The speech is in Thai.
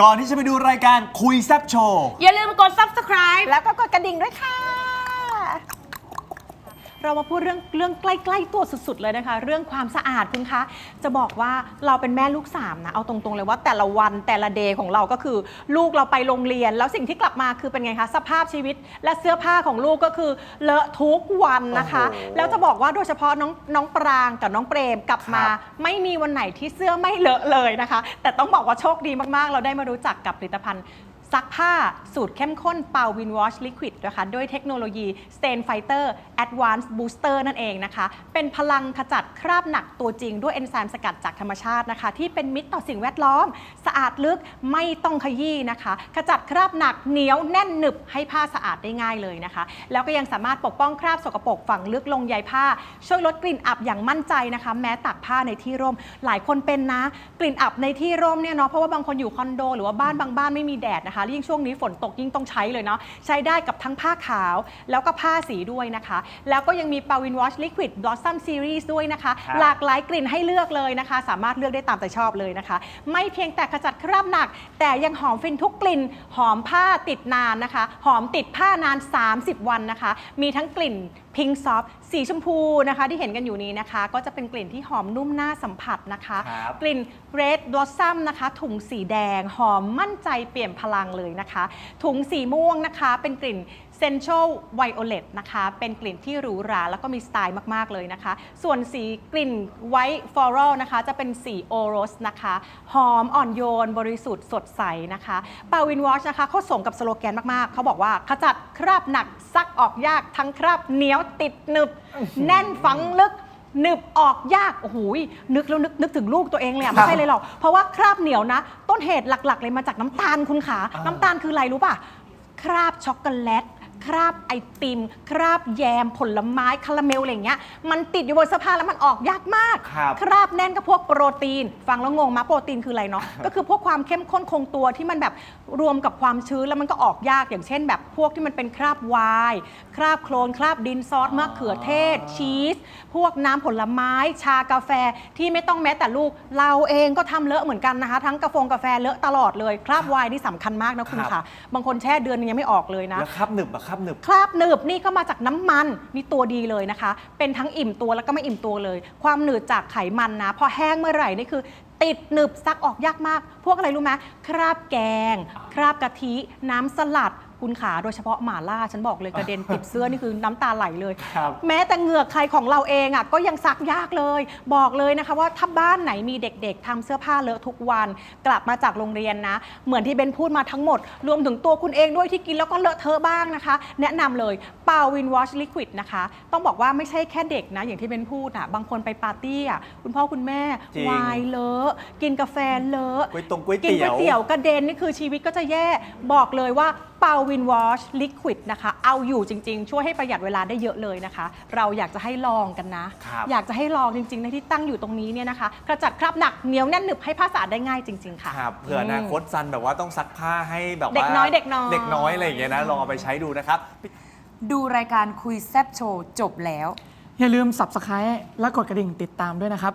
ก่อนที่จะไปดูรายการคุยแซบโชว์ อย่าลืมกด subscribe แล้วก็กดกระดิ่งด้วยค่ะ เรามาพูดเรื่องเรื่องใกล้ ๆ ตัวสุด ๆ เลยนะคะ เรื่องความสะอาดคุณคะ จะบอกว่าเราเป็นแม่ลูกสามนะ เอาตรงๆเลยว่าแต่ละวันแต่ละเดย์ของเราก็คือ ลูกเราไปโรงเรียน แล้วสิ่งที่กลับมาคือเป็นไงคะ สภาพชีวิตและเสื้อผ้าของลูกก็คือเลอะทุกวันนะคะ โอ้โหแล้วจะบอกว่าโดยเฉพาะน้องน้องปรางกับน้องเปรมกลับมา ครับ ไม่มีวันไหนที่เสื้อไม่เลอะเลยนะคะ แต่ต้องบอกว่าโชคดีมากๆ เราได้มารู้จักกับผลิตภัณฑ์ ซักผ้าสูตรเข้มข้นเป่าวินวอชลิควิดนะคะด้วยเทคโนโลยี Stain Fighter Advanced Booster นั่นเองนะคะ เป็นพลังขจัดคราบหนักตัวจริงด้วยเอนไซม์สกัดจากธรรมชาตินะคะ ที่เป็นมิตรต่อสิ่งแวดล้อม สะอาดลึกไม่ต้องขยี้นะคะ ขจัดคราบหนักเหนียวแน่นหนึบให้ผ้าสะอาดได้ง่ายเลยนะคะ แล้วก็ยังสามารถปกป้องคราบสกปรกฝังลึกลงใยผ้า ช่วยลดกลิ่นอับอย่างมั่นใจนะคะ แม้ตากผ้าในที่ร่ม หลายคนเป็นนะ กลิ่นอับในที่ร่มเนี่ยเนาะเพราะว่าบางคนอยู่คอนโด หรือว่าบ้านบางบ้านไม่มีแดดนะคะยิ่งช่วงนี้ฝนตกยิ่งต้องใช้เลยเนาะใช้ได้กับทั้งผ้าขาวแล้วก็ผ้าสีด้วยนะคะ แล้วก็ยังมีปาวินวอชลิควิดบลอสซัมซีรีส์ด้วยนะคะ ครับ หลากหลายกลิ่นให้เลือกเลยนะคะ สามารถเลือกได้ตามใจชอบเลยนะคะ ไม่เพียงแต่ขจัดคราบหนัก แต่ยังหอมฟินทุกกลิ่น หอมผ้าติดนานนะคะ หอมติดผ้านาน 30 วันนะคะ มีทั้งกลิ่นพิงซอฟสีชมพูนะคะ ที่เห็นกันอยู่นี้นะคะ ก็จะเป็นกลิ่นที่หอมนุ่มน่าสัมผัสนะคะ ครับ กลิ่น Red Blossom นะคะ ถุงสีแดง หอมมั่นใจเปลี่ยนพลังเลยนะคะ ถุงสีม่วงนะคะ เป็นกลิ่น Central Violet นะคะ เป็นกลิ่นที่หรูหรา แล้วก็มีสไตล์มาก ๆ เลยนะคะ ส่วนสีกลิ่น White Floral นะคะ จะเป็นสีโอโรสนะคะ หอมอ่อนโยน บริสุทธิ์สดใสนะคะปาวินวอชนะคะเขาสมกับสโลแกนมาก ๆ เขาบอกว่าขจัดคราบหนักซักออกยากทั้งคราบเหนียวติดหนึบ แน่นฝังลึกหนึบออกยาก โอ้โหยนึกแล้วนึกนึกถึงลูกตัวเองเลยอะไม่ใช่เลยหรอก เพราะว่าคราบเหนียวนะ ต้นเหตุหลักๆ เลยมาจากน้ำตาลคุณขาอ่าน้ำตาลคืออะไรรู้ป่ะ คราบช็อกโกแลต คราบไอติม คราบแยมผลไม้คาราเมลอะไรอย่างเงี้ยมันติดอยู่บนเสื้อผ้าแล้วมันออกยากมาก ครับคราบแน่นก็พวกโปรตีน ฟังแล้วงงมาโปรตีนคืออะไรเนาะ ก็คือพวกความเข้มข้นคงตัวที่มันแบบรวมกับความชื้นแล้วมันก็ออกยากอย่างเช่น แบบพวกที่มันเป็นคราบไวน์คราบโคลน คราบดินซอสมะเขือเทศ ชีส พวกน้ำผลไม้ชากาแฟที่ไม่ต้องแม้แต่ลูก เราเองก็ทำเลอะเหมือนกันนะคะ ทั้งกาแฟกาแฟเลอะตลอดเลย คราบไวน์นี่สำคัญมากนะคุณครับ ค่ะ บางคนแช่เดือนนึงยังไม่ออกเลยนะ แล้วครับหนึบอะครับหนึบ คราบหนืบนี่ก็มาจากน้ำมันนี่ตัวดีเลยนะคะ เป็นทั้งอิ่มตัวแล้วก็ไม่อิ่มตัวเลย ความหนืดจากไขมันนะ พอแห้งเมื่อไหร่นี่คือ ติดหนึบซักออกยากมาก พวกอะไรรู้ไหมคราบแกง คราบกะทิ น้ำสลัด คุณขาโดยเฉพาะหม่าล่าฉันบอกเลยกระเด็นติดเสื้อนี่คือน้ำตาไหลเลย ครับ แม้แต่เหงือกใครของเราเองอะก็ยังซักยากเลย บอกเลยนะคะว่าถ้าบ้านไหนมีเด็กๆทำเสื้อผ้าเลอะทุกวัน กลับมาจากโรงเรียนนะ เหมือนที่เบนพูดมาทั้งหมด รวมถึงตัวคุณเองด้วยที่กินแล้วก็เลอะเทอะบ้างนะคะ แนะนำเลยเปาวินวอชลิควิดนะคะ ต้องบอกว่าไม่ใช่แค่เด็กนะ อย่างที่เบนพูดอะบางคนไปปาร์ตี้อะคุณพ่อคุณแม่จริงไวน์เลอะกินกาแฟเลอะ ก๋วยตงก๋วยกินเตี๋ก๋ยววยเตี๋ยวกระเด็นนี่คือชีวิตก็จะแย่บอกเลยว่า เปาวินวอชลิควิดนะคะ เอาอยู่จริง ๆ ช่วยให้ประหยัดเวลาได้เยอะเลยนะคะ เราอยากจะให้ลองกันนะ ครับอยากจะให้ลองจริงๆในที่ตั้งอยู่ตรงนี้เนี่ยนะคะกระจัดคราบหนักเหนียวแน่นหนึบให้ผ้าสะอาดได้ง่ายจริง ๆ ค่ะ ครับเผื่ออนาคตซันแบบว่าต้องซักผ้าให้แบบว่าเด็กน้อยเด็กน้อย เด็กน้อยอะไรอย่างเงี้ยนะลองเอาไปใช้ดูนะครับ ดูรายการคุยแซบโชว์จบแล้ว อย่าลืม subscribe และกดกระดิ่งติดตามด้วยนะครับ